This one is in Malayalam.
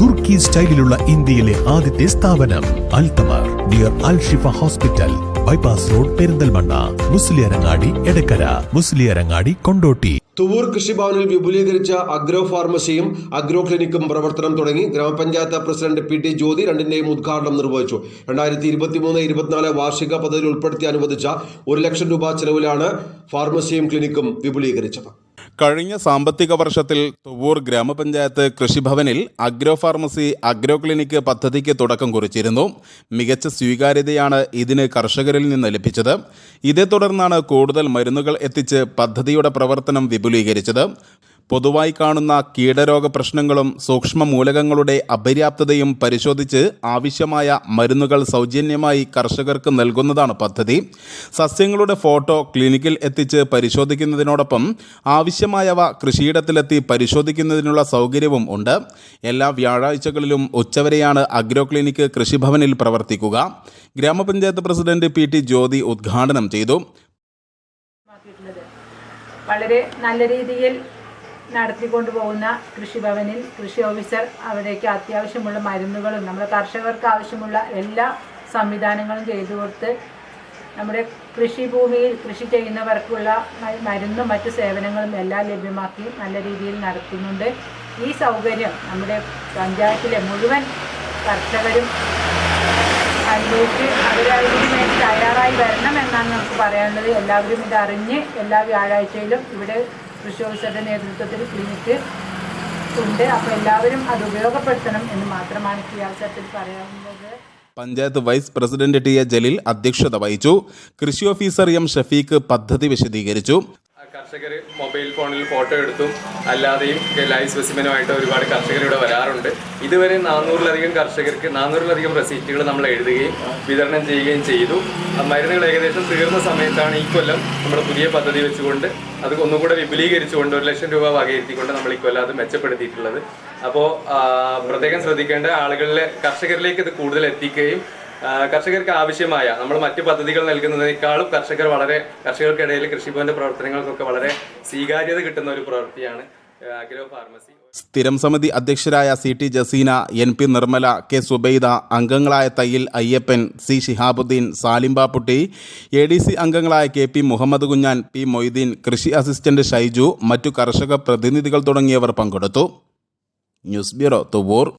തുർക്കി സ്റ്റൈലിലുള്ള ഇന്ത്യയിലെ ആദ്യത്തെ സ്ഥാപനം അൽതമർ dear Al Shifa hospital bypass road Perinthalmanna Musliyarangadi Edakkara Musliyarangadi Kondotty. Thuvvur കൃഷിഭവനിൽ വിപുലീകരിച്ച അഗ്രോ ഫാർമസിയും അഗ്രോ ക്ലിനിക്കും പ്രവർത്തനം തുടങ്ങി ഗ്രാമപഞ്ചായത്ത് പ്രസിഡന്റ് പി ടി ജ്യോതി രണ്ടിന്റെയും ഉദ്ഘാടനം നിർവഹിച്ചു. രണ്ടായിരത്തി ഇരുപത്തിമൂന്ന് ഇരുപത്തിനാല് വാർഷിക പദ്ധതിയിൽ ഉൾപ്പെടുത്തി അനുവദിച്ച ഒരു ലക്ഷം രൂപ ചെലവിലാണ് ഫാർമസിയും ക്ലിനിക്കും വിപുലീകരിച്ചത്. കഴിഞ്ഞ സാമ്പത്തിക വർഷത്തിൽ തുവൂർ ഗ്രാമപഞ്ചായത്ത് കൃഷിഭവനിൽ അഗ്രോ ഫാർമസി അഗ്രോ ക്ലിനിക് പദ്ധതിക്ക് തുടക്കം കുറിച്ചിരുന്നു. മികച്ച സ്വീകാര്യതയാണ് ഇതിന് കർഷകരിൽ നിന്ന് ലഭിച്ചത്. ഇതേ തുടർന്നാണ് കൂടുതൽ മരുന്നുകൾ എത്തിച്ച് പദ്ധതിയുടെ പ്രവർത്തനം വിപുലീകരിച്ചത്. പൊതുവായി കാണുന്ന കീടരോഗ പ്രശ്നങ്ങളും സൂക്ഷ്മ മൂലകങ്ങളുടെ അപര്യാപ്തതയും പരിശോധിച്ച് ആവശ്യമായ മരുന്നുകൾ സൗജന്യമായി കർഷകർക്ക് നൽകുന്നതാണ് പദ്ധതി. സസ്യങ്ങളുടെ ഫോട്ടോ ക്ലിനിക്കിൽ എത്തിച്ച് പരിശോധിക്കുന്നതിനോടൊപ്പം ആവശ്യമായവ കൃഷിയിടത്തിലെത്തി പരിശോധിക്കുന്നതിനുള്ള സൗകര്യവും ഉണ്ട്. എല്ലാ വ്യാഴാഴ്ചകളിലും ഉച്ചവരെയാണ് അഗ്രോ ക്ലിനിക്ക് കൃഷിഭവനിൽ പ്രവർത്തിക്കുക. ഗ്രാമപഞ്ചായത്ത് പ്രസിഡന്റ് പി ടി ജ്യോതി ഉദ്ഘാടനം ചെയ്തു. വളരെ നല്ല രീതിയിൽ നടത്തിക്കൊണ്ടു പോകുന്ന കൃഷിഭവനിൽ കൃഷി ഓഫീസർ അവിടേക്ക് അത്യാവശ്യമുള്ള മരുന്നുകളും നമ്മുടെ കർഷകർക്ക് ആവശ്യമുള്ള എല്ലാ സംവിധാനങ്ങളും ചെയ്തു കൊടുത്ത് നമ്മുടെ കൃഷിഭൂമിയിൽ കൃഷി ചെയ്യുന്നവർക്കുള്ള മരുന്നും മറ്റ് സേവനങ്ങളും എല്ലാം ലഭ്യമാക്കി നല്ല രീതിയിൽ നടത്തുന്നുണ്ട്. ഈ സൗകര്യം നമ്മുടെ പഞ്ചായത്തിലെ മുഴുവൻ കർഷകരും അനുഭവിച്ച് അവരതിനു തയ്യാറായി വരണം എന്നാണ് നമുക്ക് പറയാനുള്ളത്. എല്ലാവരും ഇതറിഞ്ഞ് എല്ലാ വ്യാഴാഴ്ചയിലും ഇവിടെ കൃഷി ഓഫീസറുടെ നേതൃത്വത്തിൽ ക്ലിനിക്ക് ഉണ്ട്. അപ്പോൾ എല്ലാവരും അത് ഉപയോഗപ്പെടുത്തണം എന്ന് മാത്രമാണ് ഈ അവസരത്തിൽ പറയാവുന്നത് panchayat vice president T A Jaleel അധ്യക്ഷത വഹിച്ചു. കൃഷി ഓഫീസർ എം ഷഫീഖ് പദ്ധതി വിശദീകരിച്ചു. കർഷകർ മൊബൈൽ ഫോണിൽ ഫോട്ടോ എടുത്തും അല്ലാതെയും ലൈവ് സ്പെസിമനുമായിട്ട് ഒരുപാട് കർഷകർ ഇവിടെ വരാറുണ്ട്. ഇതുവരെ നാനൂറിലധികം കർഷകർക്ക് നാനൂറിലധികം റെസീറ്റുകൾ നമ്മൾ എഴുതുകയും വിതരണം ചെയ്യുകയും ചെയ്തു. മരുന്നുകൾ ഏകദേശം തീർന്ന സമയത്താണ് ഈ കൊല്ലം നമ്മുടെ പുതിയ പദ്ധതി വെച്ചുകൊണ്ട് അത് ഒന്നുകൂടെ വിപുലീകരിച്ചുകൊണ്ട് ഒരു ലക്ഷം രൂപ വകയിരുത്തിക്കൊണ്ട് നമ്മൾ ഈ കൊല്ലം അത് മെച്ചപ്പെടുത്തിയിട്ടുള്ളത്. അപ്പോൾ പ്രത്യേകം ശ്രദ്ധിക്കേണ്ട ആളുകളിലെ കർഷകരിലേക്ക് ഇത് കൂടുതൽ എത്തിക്കുകയും കർഷകർക്ക് ആവശ്യമായ നമ്മൾ മറ്റ് പദ്ധതികൾ നൽകുന്നതിനേക്കാളും കർഷകർ വളരെ കർഷകർക്കിടയിൽ കൃഷിഭവന്റെ പ്രവർത്തനങ്ങൾക്കൊക്കെ വളരെ സ്വീകാര്യത കിട്ടുന്ന ഒരു പ്രവൃത്തിയാണ് സ്ഥിരം സമിതി അധ്യക്ഷരായ C T Jaseena N P Nirmala K Subaida അംഗങ്ങളായ Thayyil Ayyappan C Shihabuddeen Salimbapputty A D C അംഗങ്ങളായ K P Muhammed Kunjan P Moideen കൃഷി അസിസ്റ്റന്റ് ഷൈജു മറ്റു കർഷക പ്രതിനിധികൾ തുടങ്ങിയവർ പങ്കെടുത്തു. News bureau Thuvvur.